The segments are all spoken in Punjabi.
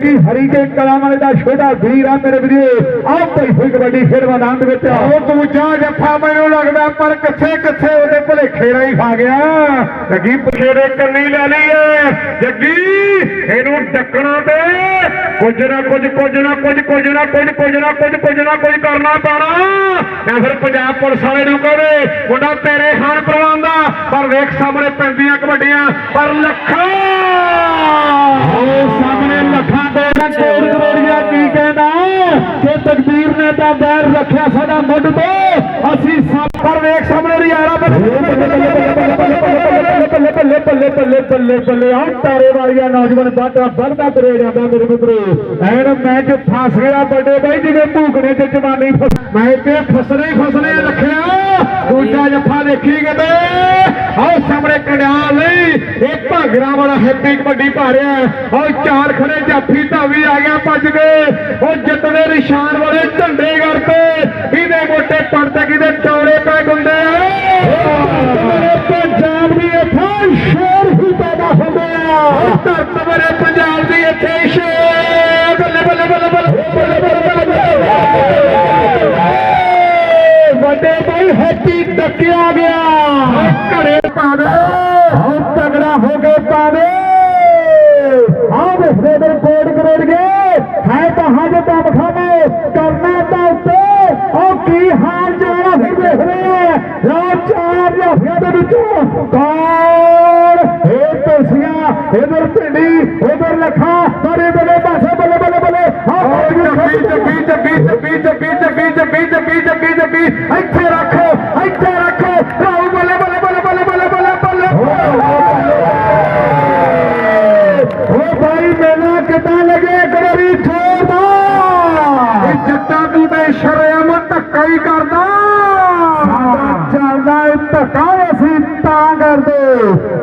ਕੀ ਹਰੀ ਕੇ ਕਲਾਮਾਂ ਦਾ ਛੋਟਾ ਵੀਰ ਆ ਮੇਰੇ ਵੀਰੇ। ਆਹ ਭਾਈ ਹੋਈ ਕਬੱਡੀ ਖੇਡ ਮੈਦਾਨ ਦੇ ਵਿੱਚ। ਉਹ ਦੂਜਾ ਜੱਫਾ ਮੈਨੂੰ ਲੱਗਦਾ ਪਰ ਕਿੱਥੇ ਕਿੱਥੇ ਉਹਦੇ ਭੁਲੇਖੇ ਰਾਹੀਂ ਖਾ ਗਿਆ। ਜੱਗੀ ਪਛੇੜੇ ਕੰਨੀ ਲੈ ਲਈ ਏ। ਜੱਗੀ ਇਹਨੂੰ ਡੱਕਣਾ ਤੇ। ਕੁਝ ਨਾ ਕੁਝ ਕੁਝ ਨਾ ਕੁਝ ਕੁਝ ਨਾ ਕੁਝ ਕੁਝ ਨਾ ਕੁਝ ਕੁਝ ਨਾ ਕੁਝ ਕਰਨਾ ਪੈਣਾ। ਜਾਂ ਫਿਰ ਪੰਜਾਬ ਪੁਲਿਸ ਵਾਲੇ ਨੂੰ ਕਹਵੇ ਮੁੰਡਾ ਤੇਰੇ ਖਾਨ ਪ੍ਰਵਾਨ ਦਾ ਪਰ ਵੇਖ ਸਾਹਮਣੇ ਪੈਂਦੀਆਂ ਕਬੱਡੀਆਂ। ਪਰ ਲੱਖਾਂ! ਕਿ ਨੇ ਤਾਂ ਬੈਰ ਰੱਖਿਆ ਸਾਡਾ ਮੁੱਢ ਤੋਂ। ਅਸੀਂ ਸਭ ਵੇਖ ਸਾਹਮਣੇ ਰਿਆਰਾ ਬੱਲੇ ਬੱਲੇ ਬੱਲੇ ਬੱਲੇ ਬੱਲੇ ਬੱਲੇ ਬੱਲੇ ਆ ਤਾਰੇ ਵਾਲੀਆ ਨੌਜਵਾਨ ਬਾਟਾ ਵੱਧਦਾ ਤੁਰੇ ਜਾਂਦਾ ਮੇਰੇ ਮਿੱਤਰੋ ਐਨ ਮੈਚ ਫਸ ਗਿਆ ਵੱਡੇ ਬਾਈ, ਜਿਵੇਂ ਭੂਕਣੇ ਤੇ ਜਵਾਨੀ ਮੈਂ ਤੇ ਫਸਣੇ ਹੀ ਫਸਣੇ ਰੱਖਿਆ ਦੂਜਾ ਜੱਫਾ ਦੇਖੀ ਕਿਤੇ ਆਓ ਸਾਹਮਣੇ ਕੜਿਆਲ ਲਈ ਇਹ ਭਾਗਰਾ ਵਾਲਾ ਹੈਪੀ ਕਬੱਡੀ ਪਾ ਰਿਹਾ ਆਓ ਚਾਰ ਖੜੇ ਜਾਫੀ ਧਾਵੀ ਆ ਗਿਆ ਭੱਜ ਗਏ ਉਹ ਜਿੱਤ ਦੇ ਨਿਸ਼ਾਨ ਵਾਲੇ ਝੰਡੇ ਕਰਤੇ ਇਹਦੇ ਮੋਟੇ ਪੜਤੇ ਕਿਤੇ ਚੌੜੇ ਪੈ ਗੁੰਡੇ ਪੰਜਾਬ ਦੀ ਇੱਥੇ ਸ਼ੇਰ ਹੀ ਪੈਦਾ ਹੋ ਗਿਆ ਧਰਤ ਮੇਰੇ ਪੰਜਾਬ ਦੀ ਇੱਥੇ ਸ਼ੇਰ ਵਿੱਚੋਂ ਕੌਣ? ਇਹ ਤੁਲਸੀਆਂ ਇਧਰ ਭਿੰਡੀ ਉਧਰ ਲੱਖਾ ਸਾਰੇ ਬਲੇ ਪਾਸੇ ਬੱਲੇ ਬੱਲੇ ਬੱਲੇ ਆਹ ਜੱਗੀ ਜੱਗੀ ਜੱਗੀ ਜੱਗੀ ਜੱਗੀ ਜੱਗੀ ਜੱਗੀ ਇੱਥੇ ਰੱਖੋ ਇੱਥੇ ਰੱਖੋ ਰਾਉ ਬੱਲੇ ਬੱਲੇ ਬੱਲੇ ਬੱਲੇ ਬੱਲੇ ਬੱਲੇ ਬੱਲੇ ਓ ਭਾਈ ਮੇਲਾ ਕਿਦਾਂ ਲੱਗੇ ਗੜਰੀ ਛੋੜਦਾ ਇਹ ਜੱਟਾਂ ਤੂੰ ਤੇ ਸ਼ਰਮ ਧੱਕਾ ਹੀ ਕਰਦਾ ਚੱਲਦਾ ਇਹ ਧੱਕਾ ਅਸੀਂ ਤਾਂ ਕਰਦੇ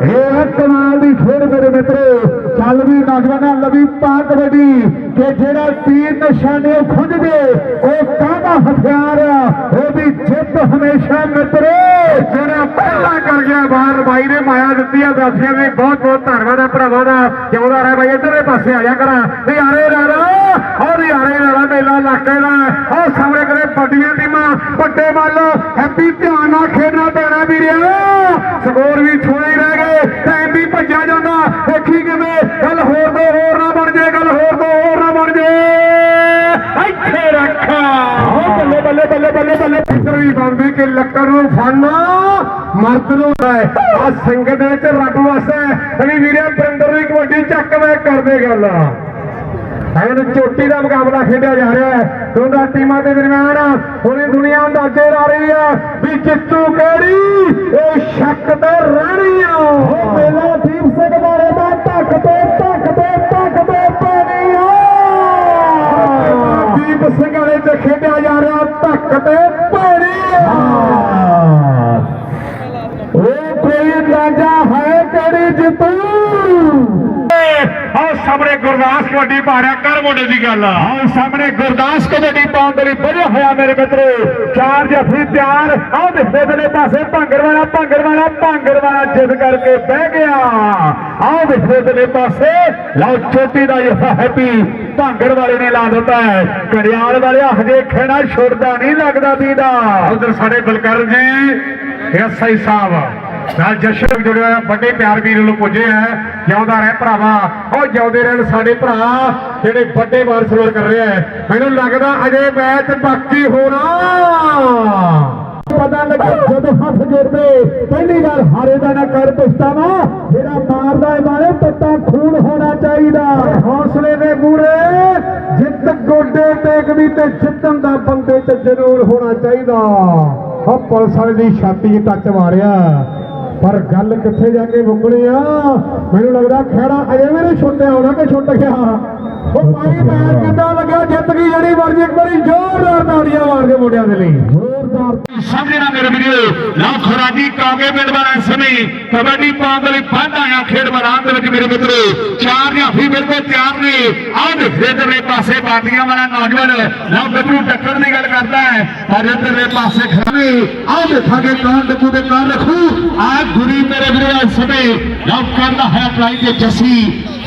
ਇਹ ਕਮਾਲ ਦੀ ਖੇਡ ਮੇਰੇ ਮਿੱਤਰੋ ਚੱਲ ਵੀ ਨੌਜਵਾਨਾਂ ਲਵੀ ਪਾ ਕਬੱਡੀ ਕਿ ਜਿਹੜਾ ਤੀਰ ਨਿਸ਼ਾਨੇ ਖੁੱਝ ਗਏ ਉਹ ਕਾਹਦਾ ਹਥਿਆਰ ਆ? ਉਹਦੀ ਜਿੱਤ ਹਮੇਸ਼ਾ ਮਿੱਤਰੋ। ਜਿਹੜਾ ਪਹਿਲਾਂ ਕਰ ਗਿਆ ਬਾਹਰ, ਬਾਈ ਨੇ ਮਾਇਆ ਦਿੱਤੀ ਆ, ਦਾਸੀਆਂ ਦੀ ਬਹੁਤ ਬਹੁਤ ਧੰਨਵਾਦ ਆ, ਭਰਾਵਾਂ ਦਾ। ਜਿਉਂਦਾ ਰਹਿ ਬਾਈ, ਇਧਰਲੇ ਪਾਸੇ ਆ ਜਾ ਕਰਾਂ। ਯਾਰੇ ਰਾਰਾ ਔਰ ਯਾਰੇ ਰਾਰਾ ਮੇਲਾ ਇਲਾਕੇ ਦਾ। ਉਹ ਸਾਹਮਣੇ ਕਰੇ ਵੱਡੀਆਂ ਟੀਮਾਂ, ਵੱਡੇ ਮੱਲ ਹੈਪੀ ਧਿਆਨ ਨਾਲ ਖੇਡਣਾ ਪੈਣਾ ਵੀਰਿਆ ਸਕੋਰ ਵੀ ਥੋੜੇ ਹੀ ਰਹਿ ਗਏ ਟਾਈਮ ਵੀ ਭੱਜਿਆ ਜਾਂਦਾ ਦੇਖੀ ਕਿਵੇਂ ਗੱਲ ਹੋਰ ਤੋਂ ਹੋਰ ਨਾ ਬਣ ਜੇ ਗੱਲ ਹੋਰ ਤੋਂ ਹੋਰ ਨਾ ਬਣ ਜੇ ਇੱਥੇ ਰੱਖ ਆਹ ਬੱਲੇ ਬੱਲੇ ਬੱਲੇ ਇੱਧਰ ਵੀ ਬੰਦੀ ਕਿ ਲੱਕੜ ਨੂੰ ਫੜਨਾ ਮਰਦ ਨੂੰ ਹੈ। ਆ ਸੰਗਤ ਵਿੱਚ ਰੱਬ ਵਸਦਾ ਅਲੀ ਵੀਰਿਆ ਬਰਿੰਦਰ ਦੀ ਕਬੱਡੀ ਚੱਕ ਮੈਂ ਕਰਦੇ ਗੱਲ। ਐਨ ਚੋਟੀ ਦਾ ਮੁਕਾਬਲਾ ਖੇਡਿਆ ਜਾ ਰਿਹਾ ਹੈ। ਦੋਨਾਂ ਟੀਮਾਂ ਦੇ ਦਰਮਿਆਨ ਪੂਰੀ ਦੁਨੀਆ ਅੰਦਾਜ਼ੇ ਲਾ ਰਹੀ ਹੈ ਵੀ ਜਿੱਤੂ ਕਿਹੜੀ? ਇਹ ਸ਼ੱਕ ਤੇ ਰਹਿਣੀ ਆ ਉਹ ਮੇਲਾ ਦੀਪ ਸਿੰਘ ਬਾਰੇ ਦਾ ਧੱਕ ਤੇ ਧੱਕ ਤੇ ਧੱਕ ਤੇ ਪਾਣੀ। ਆ ਦੀਪ ਸਿੰਘ ਵਾਲੇ ਚ ਖੇਡਿਆ ਜਾ ਰਿਹਾ একটা ਰਿਹਾ ਕਰ ਮੋਢੇ ਦੀ ਗੱਲ। ਆ ਆਹ ਸਾਹਮਣੇ ਗੁਰਦਾਸ ਕਬੱਡੀ ਪਾਉਣ ਦੇ ਲਈ ਵਧਿਆ ਹੋਇਆ ਮੇਰੇ ਮਿੱਤਰੋ। ਚਾਰ ਜਫੀ ਤਿਆਰ। ਆਹ ਦਿਖਦੇ ਦਲੇ ਪਾਸੇ ਭਾਂਗਰ ਵਾਲਾ ਭਾਂਗਰ ਵਾਲਾ ਭਾਂਗਰ ਵਾਲਾ ਜਿੱਦ ਕਰਕੇ ਬਹਿ ਗਿਆ। ਆਹ ਦਿਖਦੇ ਦਲੇ ਪਾਸੇ। ਲਓ ਚੋਟੀ ਦਾ ਜਫਾ ਹੈਪੀ ਭਾਂਗਰ ਵਾਲੇ ਨੇ ਲਾ ਦਿੱਤਾ ਹੈ। ਕੜਿਆਲ ਵਾਲਿਆ ਹਜੇ ਖੇੜਾ ਛੁੱਟਦਾ ਨਹੀਂ ਲੱਗਦਾ ਦੀਦਾ ਉਧਰ ਸਾਡੇ ਬਲਕਰ ਜੀ ਐਸਆਈ ਸਾਹਿਬ। ਨਾਲ ਜਸ਼ਨ ਜੁੜਿਆ ਹੋਇਆ ਵੱਡੇ ਪਿਆਰ ਵੀਰ ਨੂੰ ਪੁੱਜੇ ਹੈ ਜਿਉਂਦਾ ਰਹਿ ਭਰਾਵਾ। ਉਹ ਜਿਉਂਦੇ ਰਹਿਣ ਸਾਡੇ ਭਰਾ ਜਿਹੜੇ ਵੱਡੇ ਵਾਰ ਸਲੂਰ ਕਰ ਰਹੇ ਹੈ ਮੈਨੂੰ ਲੱਗਦਾ ਅਜੇ ਮੈਚ ਬਾਕੀ ਹੋਣਾ। ਪਤਾ ਲੱਗਾ ਜਦੋਂ ਹੱਥ ਜੋੜਦੇ ਪਹਿਲੀ ਵਾਰ ਹਾਰੇ ਦਾ ਨਾ ਕਰ ਪਛਤਾਵਾ। ਜਿਹੜਾ ਮਾਰਦਾ ਹੈ ਮਾਰੇ ਤੱਤਾ ਖੂਨ ਹੋਣਾ ਚਾਹੀਦਾ। ਹੌਸਲੇ ਦੇ ਮੂਰੇ ਜਿੱਤ ਗੋਡੇ ਟੇਕਦੀ ਤੇ ਜਿੱਤਣ ਦਾ ਬੰਦੇ ਤੇ ਜ਼ਰੂਰ ਹੋਣਾ ਚਾਹੀਦਾ। ਉਹ ਪੁਲਿਸ ਵਾਲੇ ਦੀ ਛਾਤੀ ਟੱਚ ਮਾਰਿਆ। ਪਰ ਗੱਲ ਕਿੱਥੇ ਜਾ ਕੇ ਮੁੱਕਣੀ ਆ? ਮੈਨੂੰ ਲੱਗਦਾ ਖਹਿੜਾ ਅਜੇ ਵੀ ਨਹੀਂ ਛੁੱਟਿਆ ਹੋਣਾ ਕਿ ਛੁੱਟ ਗਿਆ। ਉਹ ਭਾਈ ਪੈਰ ਕਿੱਦਾਂ ਲੱਗਿਆ? ਜਿੱਤ ਗਈ ਜਿਹੜੀ ਮਰਜ਼ੀ ਇੱਕ ਵਾਰੀ ਜ਼ੋਰਦਾਰ ਤਾੜੀਆਂ ਮਾਰ ਕੇ ਮੁੰਡਿਆਂ ਦੇ ਲਈ। ਜ਼ੋਰਦਾਰ ਸਮਝਣਾ ਮੇਰੇ ਵੀਰੋ ਲੱਖ ਰਾਜੀ ਕਾਗੇ ਪਿੰਡ ਵਾਲਾ ਸਮੇਂ ਕਬੱਡੀ ਪਾਉਣ ਦੇ ਲਈ ਬੰਦ ਆਇਆ ਖੇਡ ਮੈਦਾਨ ਦੇ ਵਿੱਚ ਮੇਰੇ ਮਿੱਤਰੋ ਚਾਰ ਜਾਫੀ ਬਿਲਕੁਲ ਤਿਆਰ ਨੇ ਆਹ ਇਧਰਲੇ ਪਾਸੇ ਬਾਦੀਆਂ ਵਾਲਾ ਨੌਜਵਾਨ ਲਓ ਗੱਭਰੂ ਟੱਕਰ ਦੀ ਗੱਲ ਕਰਦਾ ਹੈ ਪਰ ਇਧਰਲੇ ਪਾਸੇ ਖੜੇ ਆਹ ਦੇਖਾਂਗੇ ਕੌਣ ਡੱਬੂ ਦੇ ਕਾਰ ਰੱਖੂ ਆਹ ਗੁਰੀ ਮੇਰੇ ਵੀਰੋ ਇਸ ਸਮੇਂ ਲਓ ਕਰਦਾ ਹੈ ਅਪਲਾਈ ਤੇ ਜੱਸੀ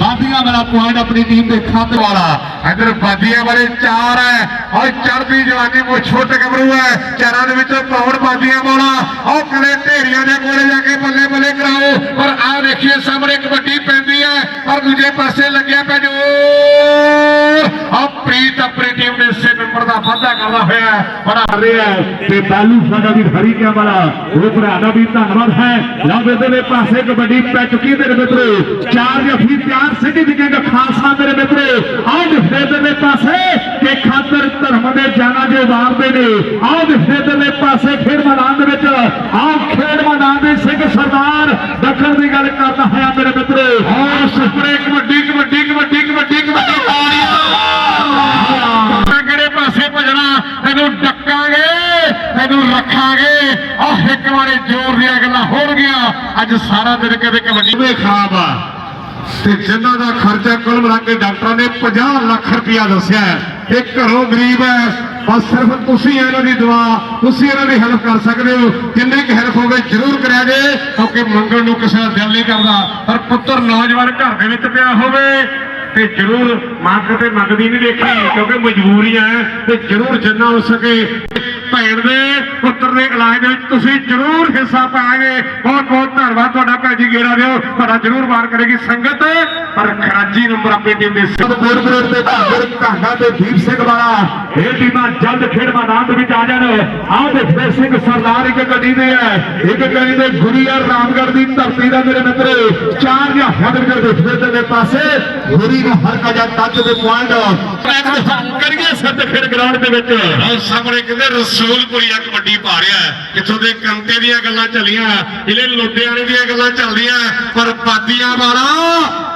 ਬਾਦੀਆਂ ਵਾਲਾ ਪੁਆਇੰਟ ਆਪਣੀ ਟੀਮ ਦੇ ਖਾਤੇ ਵਾਲਾ। ਇਧਰ ਬਾਦੀਆਂ ਵਾਲੇ ਚਾਰ ਹੈ। ਔਰ ਚੜ੍ਹਦੀ ਜਵਾਨੀ ਮੋ ਛੋਟੇ ਹੈ। ਚਾਰਾਂ ਦੇ ਵਿੱਚੋਂ ਕੌਣ ਬਾਦੀਆਂ ਵਾਲਾ। ਉਹ ਕਲੇ ਢੇਰੀਆਂ ਦੇ ਕੋਲੇ ਜਾ ਕੇ ਬੱਲੇ ਬੱਲੇ ਕਰਾਓ। ਪਰ ਆਹ ਦੇਖੀਏ, ਸਾਹਮਣੇ ਕਬੱਡੀ ਪੈਂਦੀ ਹੈ। ਪਰ ਦੂਜੇ ਪਾਸੇ ਲੱਗਿਆ ਪੈ ਜੋਰ। ਆ ਪ੍ਰੀਤ ਆਪਣੀ ਟੀਮ ਦੇ ਇਸੇ ਨੰਬਰ ਦਾ ਵਾਅਦਾ ਕਰਦਾ ਹੋਇਆ ਹੈ। ਬੜਾ ਰਿਹਾ ਹੈ ਤੇ ਬਾਲੂ ਸਾਡਾ ਵੀ ਹਰੀ ਕਿਆ ਵਾਲਾ ਉਹ ਭਰਾ ਦਾ ਵੀ ਧੰਨਵਾਦ ਹੈ ਲਓ ਇਧਰਲੇ ਪਾਸੇ ਕਬੱਡੀ ਪੈ ਚੁੱਕੀ ਮੇਰੇ ਮਿੱਤਰੋ ਚਾਰ ਜਫੀ ਤਿਆਰ ਸਿੱਧੀ ਦਿਖੇਗਾ ਖਾਲਸਾ ਮੇਰੇ ਮਿੱਤਰੋ ਆਹ ਦਿਖਦੇ ਇਧਰਲੇ ਪਾਸੇ ਕਿ ਖਾਤਰ ਧਰਮ ਦੇ ਜਾਨਾ ਜੋ ਵਾਰਦੇ ਨੇ ਆਹ ਦਿਖਦੇ ਇਧਰਲੇ ਪਾਸੇ ਖੇਡ ਮੈਦਾਨ ਦੇ ਵਿੱਚ ਆਹ ਖੇਡ ਮੈਦਾਨ ਦੇ ਸਿੰਘ ਸਰਦਾਰ ਦੱਖਣ ਦੀ ਗੱਲ ਕਰਦਾ ਹੋਇਆ ਮੇਰੇ ਮਿੱਤਰੋ ਆਹ ਸੁਪਰੇ ਕਬੱਡੀ ਕਬੱਡੀ ਕਬੱਡੀ ਕਬੱਡੀ ਕਬੱਡੀ ਤਾੜੀਆਂ ਕਿਹੜੇ ਪਾਸੇ ਭਜਣਾ ਤੈਨੂੰ ਡੱਕਾਂਗੇ ਤੈਨੂੰ ਰੱਖਾਂਗੇ। ਆਹ ਇੱਕ ਵਾਰੇ ਜ਼ੋਰ ਦੀਆਂ ਗੱਲਾਂ ਹੋਣਗੀਆਂ। ਅੱਜ ਸਾਰਾ ਦਿਨ ਕਦੇ ਕਬੱਡੀ ਵਿੱਚ ਖਾਬ ਆ? ਤੇ ਜਿਨ੍ਹਾਂ ਦਾ ਖਰਚਾ ਕੁੱਲ ਮਿਲਾ ਕੇ ਡਾਕਟਰਾਂ ਨੇ 50 ਲੱਖ ਰੁਪਇਆ ਦੱਸਿਆ ਹੈ। ਇਹ ਘਰੋਂ ਗਰੀਬ ਹੈ। ਬਸ ਸਿਰਫ ਤੁਸੀਂ ਇਹਨਾਂ ਦੀ ਦੁਆ, ਤੁਸੀਂ ਇਹਨਾਂ ਦੀ ਹੈਲਪ ਕਰ ਸਕਦੇ ਹੋ। ਜਿੰਨੀ ਕੁ ਹੈਲਪ ਹੋਵੇ ਜ਼ਰੂਰ ਕਰਿਆ ਜੇ, ਕਿਉਂਕਿ ਮੰਗਣ ਨੂੰ ਕਿਸੇ ਦਾ ਦਿਲ ਨਹੀਂ ਕਰਦਾ। ਪਰ ਪੁੱਤਰ ਨੌਜਵਾਨ ਘਰ ਦੇ ਵਿੱਚ ਪਿਆ ਹੋਵੇ ਤੇ ਜ਼ਰੂਰ ਮੰਗ ਤੇ ਮੰਗਦੀ ਨਹੀਂ ਦੇਖੀ ਕਿਉਂਕਿ ਮਜਬੂਰੀਆਂ ਹੈ, ਤੇ ਜ਼ਰੂਰ ਜੰਨਾ ਹੋ ਸਕੇ ਭੈਣ ਦੇ ਪੁੱਤਰ ਦੇ ਇਲਾਜ ਦੇ ਵਿੱਚ ਤੁਸੀਂ ਜ਼ਰੂਰ ਹਿੱਸਾ ਪਾਓਗੇ ਬਹੁਤ ਬਹੁਤ ਧੰਨਵਾਦ ਤੁਹਾਡਾ ਭੈਣ ਜੀ ਗੇੜਾ ਦਿਓ। ਤੁਹਾਡਾ ਜ਼ਰੂਰ ਮਾਰ ਕਰੇਗੀ ਸੰਗਤ। ਪਰ ਖਰਾਜੀ ਨੰਬਰ ਆਪਣੀ ਟੀਮ ਦੇ ਸਿਰ ਕੋਟਪੁਰ ਦੇ ਭਾਗਰ ਕਾਂਗਾ ਤੇ ਦੀਪ ਸਿੰਘ ਵਾਲਾ। ਇਹ ਟੀਮਾਂ ਜਲਦ ਖੇਡ ਮੈਦਾਨ ਦੇ ਵਿੱਚ ਆ ਜਾਣ। ਆਹ ਦੇਖਦੇ ਸਿੰਘ ਸਰਦਾਰ ਇੱਕ ਗੱਡੀ ਦੇ ਹੈ। ਇੱਕ ਗੱਡੀ ਦੇ ਗੁਰੀਆ ਰਾਮਗੜ੍ਹ ਦੀ ਧਰਤੀ ਦਾ ਮੇਰੇ ਮਿੱਤਰ। ਚਾਰ ਜਾਂ ਹੱਦ ਕਰ ਦੇਖਦੇ ਤੇ ਪਾਸੇ। ਗੁਰੀ ਦਾ ਹਲਕਾ ਜਾਂ ਟੱਚ ਦੇ ਪੁਆਇੰਟ। ਕਰੀਏ ਸੱਤ ਖੇਡ ਗਰਾਊਂਡ ਦੇ ਵਿੱਚ। ਆਹ ਸਾਹਮਣੇ ਕਹਿੰਦੇ ਰਸੂਲਪੁਰੀਆ ਕਬੱਡੀ ਪਾ ਰਿਹਾ ਹੈ। ਦੇ ਕੰਤੇ ਦੀਆਂ ਗੱਲਾਂ ਚੱਲੀਆਂ, ਜ਼ਿਲ੍ਹੇ ਲੁਧਿਆਣੇ ਦੀਆਂ ਗੱਲਾਂ ਚੱਲਦੀਆਂ, ਪਰ ਬਾਦੀਆਂ ਵਾਲਾ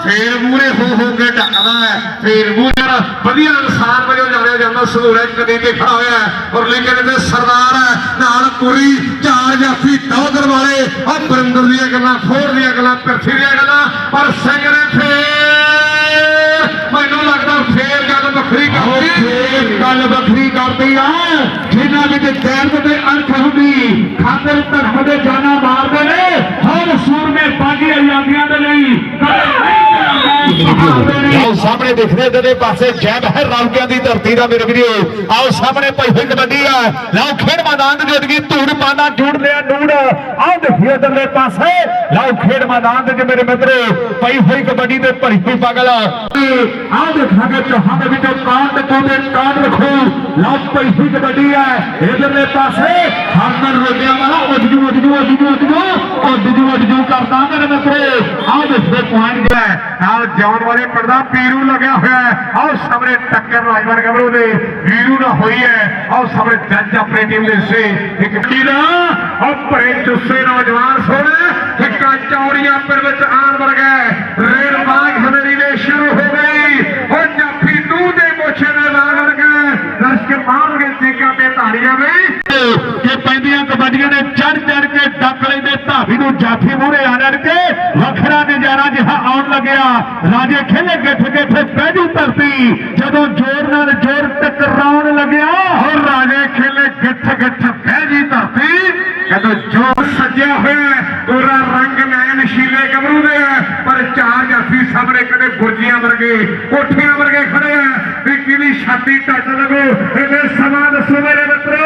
ਫੇਰ ਮੂਰੇ ਹੋ ਹੋ ਕੇ ਢੱਕਦਾ ਹੈ। ਫੇਰ ਮੂਰੇ ਵਧੀਆ ਇਨਸਾਨ ਵਜੋਂ ਜਾਣਿਆ ਜਾਂਦਾ ਸਹੂਲਤ ਕਦੀ ਤੇ ਖੜਾ ਹੋਇਆ ਔਰ ਲੇਕਿਨ ਦੇ ਸਰਦਾਰ ਹੈ, ਨਾਲ ਪੂਰੀ ਚਾਰ ਜਾਫੀ ਦੌਦਰ ਵਾਲੇ ਔਰ ਬਰਿੰਦਰ ਦੀਆਂ ਗੱਲਾਂ ਖੋਰ ਦੀਆਂ ਗੱਲਾਂ, ਪਿਰਥੀ ਦੀਆਂ ਗੱਲਾਂ, ਪਰ ਸਿੰਘ ਨੇ ਫੇਰ ਮੈਨੂੰ ਲੱਗਦਾ ਫੇਰ ਗੱਲ ਵੱਖਰੀ ਕਰਦੀ ਫੇਰ ਗੱਲ ਵੱਖਰੀ ਕਰਦੀ ਆ ਵਿੱਚ ਦਰਦ ਤੇ ਅਰਥ ਹੁੰਦੀ ਖਾਤਰ ਧਰਮ ਦੇ ਜਾਨਾ ਮਾਰਦੇ ਨੇ ਹਰ ਸੂਰਮੇ ਬਾਗੀ ਆਜ਼ਾਦੀਆਂ ਦੇ ਲਈ। ਆਓ ਸਾਹਮਣੇ ਦਿਖਦੇ ਤੇ ਪਾਸੇ ਜੈ ਬਹਿਰ ਰਾਉਕਿਆਂ ਦੀ ਧਰਤੀ ਦਾ ਮੇਰੇ ਵੀਰੋ। ਆਓ ਸਾਹਮਣੇ ਪਈ ਹੋਈ ਕਬੱਡੀ ਆ। ਲਓ, ਖੇਡ ਮੈਦਾਨ ਦੇ ਜੁੜ ਧੂੜ ਪਾਣਾ ਜੁੜ ਲਿਆ ਨੂੜ। ਆਓ ਦੇਖੀਏ ਇਧਰਲੇ ਪਾਸੇ। ਲਓ, ਖੇਡ ਮੈਦਾਨ ਦੇ ਮੇਰੇ ਮਿੱਤਰੋ ਪਈ ਹੋਈ ਕਬੱਡੀ ਦੇ ਭਰੀ ਹੋਈ ਪਾਗਲ ਆਓ ਦੇਖਾਂਗੇ ਚੌਹਾਂ ਦੇ ਵਿੱਚੋਂ ਕਾਂਡ ਤੇ ਕੋਦੇ ਕਾਂਡ ਰੱਖੋ। ਲਓ ਪਈ ਹੋਈ ਕਬੱਡੀ ਆ। ਇਧਰਲੇ ਪਾਸੇ, ਹਰਮਨ ਰੋਡਿਆਂ ਵਾਲਾ, ਉੱਜੂ ਉੱਜੂ ਉੱਜੂ ਉੱਜੂ ਉੱਜੂ ਉੱਜੂ ਕਰਦਾ ਮੇਰੇ ਮਿੱਤਰੋ। ਆਓ ਦੇਖਦੇ ਪੁਆਇੰਟ ਹੈ, ਨਾਲ ਜਾਣ ਵਾਲੇ ਪਰਦਾ ਪੀਰੂ ਲੱਗਿਆ ਹੋਇਆ ਹੈ। ਆਓ ਸਾਹਮਣੇ ਟੱਕਰ ਰਾਜਵਰ ਗਬਰੂ ਦੇ, ਵੀਰੂ ਨਾਲ ਹੋਈ ਹੈ। ਆਓ ਸਾਹਮਣੇ ਜੱਜ ਆਪਣੀ ਟੀਮ ਦੇ ਸੇ। ਇੱਕ ਕੀਰਾ ਉਹ ਭਰੇ ਜੁੱਸੇ ਨੌਜਵਾਨ ਸੋਹਣੇ ਫਿੱਕਾ ਚੌੜੀਆਂ ਪਰ ਵਿੱਚ ਆਣ ਵਰਗਾ ਰੇਲ ਬਾਗ ਹਨੇਰੀ ਦੇ ਸ਼ੁਰੂ ਹੋ ਗਈ। ਉਹ ਜਾਫੀ ਤੂੰ ਦੇ ਮੋਛੇ ਦੇ ਲਾਗ ਵਰਗਾ ਦਰਸ਼ਕ ਮਾਰਨਗੇ ਚੀਕਾਂ ਤੇ ਤਾੜੀਆਂ ਵੀ ਕਿ ਪੈਂਦੀਆਂ ਕਬੱਡੀਆਂ ਨੇ ਚੜ ਚੜ ਕੇ ਡੱਕ ਲੈਂਦੇ ਧਾਵੀ ਨੂੰ ਜਾਫੀ ਮੂਹਰੇ ਆ ਲੜ ਕੇ ਵੱਖਰਾ ਨਜ਼ਾਰਾ ਜਿਹਾ ਆਉਣ ਲੱਗਿਆ। ਰਾਜੇ ਖੇਲੇ ਗਿੱਠ ਗਿੱਠ ਬੈਜੂ ਧਰਤੀ ਜਦੋਂ ਜ਼ੋਰ ਨਾਲ ਜ਼ੋਰ ਟਕਰਾਉਣ ਲੱਗਿਆ ਔਰ ਰਾਜੇ ਖੇਲੇ ਗਿੱਠ ਗਿੱਠ ਬਹਿਜੀ ਧਰਤੀ ਜਦੋਂ ਜ਼ੋਰ ਸੱਜਿਆ ਹੋਇਆ ਹੈ, ਪੂਰਾ ਰੰਗ ਨੈਣ ਸ਼ੀਲੇ ਗਬਰੂ ਦੇ ਚਾਰ ਜਾਫੀ ਸਾਹਮਣੇ ਕਦੇ ਗੁਰਜੀਆਂ ਵਰਗੇ, ਕੋਠੀਆਂ ਵਰਗੇ ਖੜੇ ਆ। ਵੀ ਕਿਹਦੀ ਛਾਤੀ ਟੱਟ ਲਗੋ ਇਹਦੇ ਸਮਾਂ ਦੱਸੋ ਮੇਰੇ ਮਿੱਤਰੋ।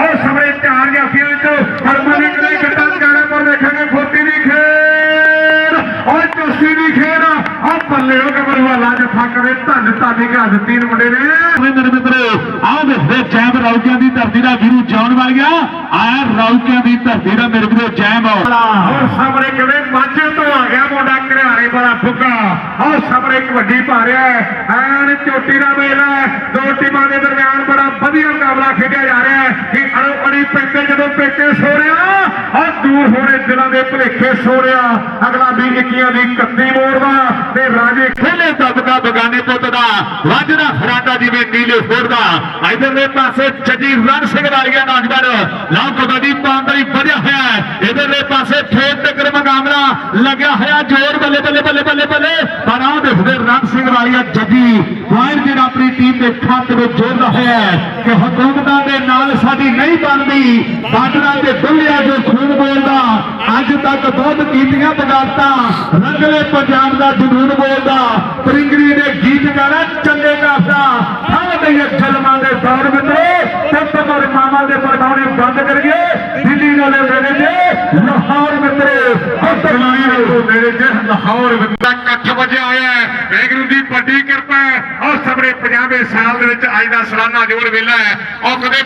ਆਹ ਸਾਹਮਣੇ ਚਾਰ ਜਾਫੀਆਂ ਵਿੱਚੋਂ ਹਰਮਨੀ ਕਦੇ ਗੱਡਾ ਕਾਰਾ ਪਰ ਦੇਖਾਂਗੇ ਫੋਟੀ ਦੀ ਖੇਡ। ਔਰ ਚੋਸੀ ਦੀ ਖੇਡ ਆ। ਬੱਲੇ ਉਹ ਗਬਰੂ ਵਾਲਾ ਜਫਾ ਕਰੇ ਧੰਨ ਧਾਨੀ ਘਾ ਦਿੱਤੀ ਨੇ ਮੁੰਡੇ ਨੇ। ਮੇਰੇ ਮਿੱਤਰੋ, ਆਹ ਦੇਖਦੇ ਜੈਮ ਰੌਕਿਆਂ ਧਰਤੀ ਦਾ ਵੀਰੂ ਜਾਣ ਵਾਲ ਗਿਆ, ਆਇਆ ਰੌਕਿਆਂ ਦੀ ਧਰਤੀ ਦਾ ਮੇਰੇ ਵੀਰੋ ਜੈਮ ਔਰ ਸਾਹਮਣੇ ਕਿਵੇਂ ਮਾਝੇ ਤੋਂ ਆ ਗਿਆ ਮੁੰਡਾ ਘਰਿਆਲੇ ਬੜਾ ਫੁੱਗਾ। ਔਰ ਸਾਹਮਣੇ ਇੱਕ ਵੱਡੀ ਪਾ ਰਿਹਾ ਹੈ ਐਨ ਚੋਟੀ ਦਾ ਮੇਲਾ ਦੋ ਟੀਮਾਂ ਦੇ ਦਰਮਿਆਨ ਬੜਾ ਵਧੀਆ ਮੁਕਾਬਲਾ ਖੇਡਿਆ ਜਾ ਰਿਹਾ ਹੈ ਕਿ ਅੜੋ ਅੜੀ ਪੈਂਦੇ ਜਦੋਂ ਪੇਕੇ ਸੋ ਰਿਹਾ ਦੂਰ ਹੋਣੇ ਦਿਲਾਂ ਦੇ ਭੁਲੇਖੇ ਸੋਰਿਆ ਅਗਲਾ ਵੀ ਇੱਕੀਆਂ ਦੀ 31 ਮੋੜਦਾ ਤੇ ਰਾਜੇ ਖੇਲੇ ਦਬਕਾ ਬਗਾਨੇ ਪੁੱਤ ਦਾ। ਵਾਜਦਾ ਫਰਾਟਾ ਜਿਵੇਂ ਨੀਲੇ ਫੋੜਦਾ ਇਧਰਲੇ ਪਾਸੇ ਜੱਜੀ ਰਣ ਸਿੰਘ ਵਾਲੀਆ ਨੌਜਵਾਨ ਲਾਉ ਕਬੱਡੀ ਪਾਉਣ ਦਾ ਹੀ ਵਧਿਆ ਹੋਇਆ ਹੈ। ਇਧਰਲੇ ਪਾਸੇ ਫੇਰ ਟੱਕਰ ਮੁਕਾਬਲਾ ਲੱਗਿਆ ਹੋਇਆ। ਜੋਰ ਬੱਲੇ ਬੱਲੇ ਬੱਲੇ ਬੱਲੇ ਬੱਲੇ। ਪਰ ਆਹ ਦੇਖਦੇ ਰਣ ਸਿੰਘ ਵਾਲੀਆ ਜੱਜੀ ਵਾਇਰ ਜਿਹੜਾ ਆਪਣੀ ਟੀਮ ਦੇ ਖਾਤੇ ਵਿੱਚ ਜੋੜਦਾ ਹੋਇਆ ਕਿ ਹਕੂਮਤਾਂ ਦੇ ਨਾਲ ਸਾਡੀ ਨਹੀਂ ਬਣਦੀ, ਬਾਦਲਾਂ ਦੇ ਦੁੱਲਿਆ ਜੋ ਖੂਨ ਬੋਲਦਾ, ਅੱਜ ਤੱਕ ਬਹੁਤ ਕੀਤੀਆਂ ਬਗਾਵਤਾਂ, ਰੰਗਲੇ ਪੰਜਾਬ ਦਾ ਜਨੂਨ ਬੋਲਦਾ, ਪਰਿੰਗਰੀ ਨੇ ਗੀਤ ਗਾਣਾ ਚੱਲੇ ਕਰਦਾ ਹਾਂ ਤੇ ਇਹ ਜ਼ਲਮਾਂ ਦੇ ਦੌਰ ਮਿੱਤਰੋ ਸਭ ਤੋਂ ਮਾਮਾ ਦੇ ਪਰਗਾਉਣੇ ਬੰਦ ਕਰੀਏ, ਦਿੱਲੀ ਵਾਲੇ ਵੇਲੇ ਜੇ ਲਾਹੌਰ ਮਿੱਤਰੋ ਅਸਲਾਈ ਨੂੰ ਮੇਰੇ ਜੇ ਲਾਹੌਰ ਵਿੱਚ ਇਕੱਠ ਵਜਿਆ ਹੋਇਆ ਹੈ। ਸਾਲ ਦੇ ਵਿੱਚ ਅੱਜ ਦਾ ਸਲਾਨਾ ਜੋੜ ਵੇਲਾ ਹੈ। ਉਹ ਕਦੇ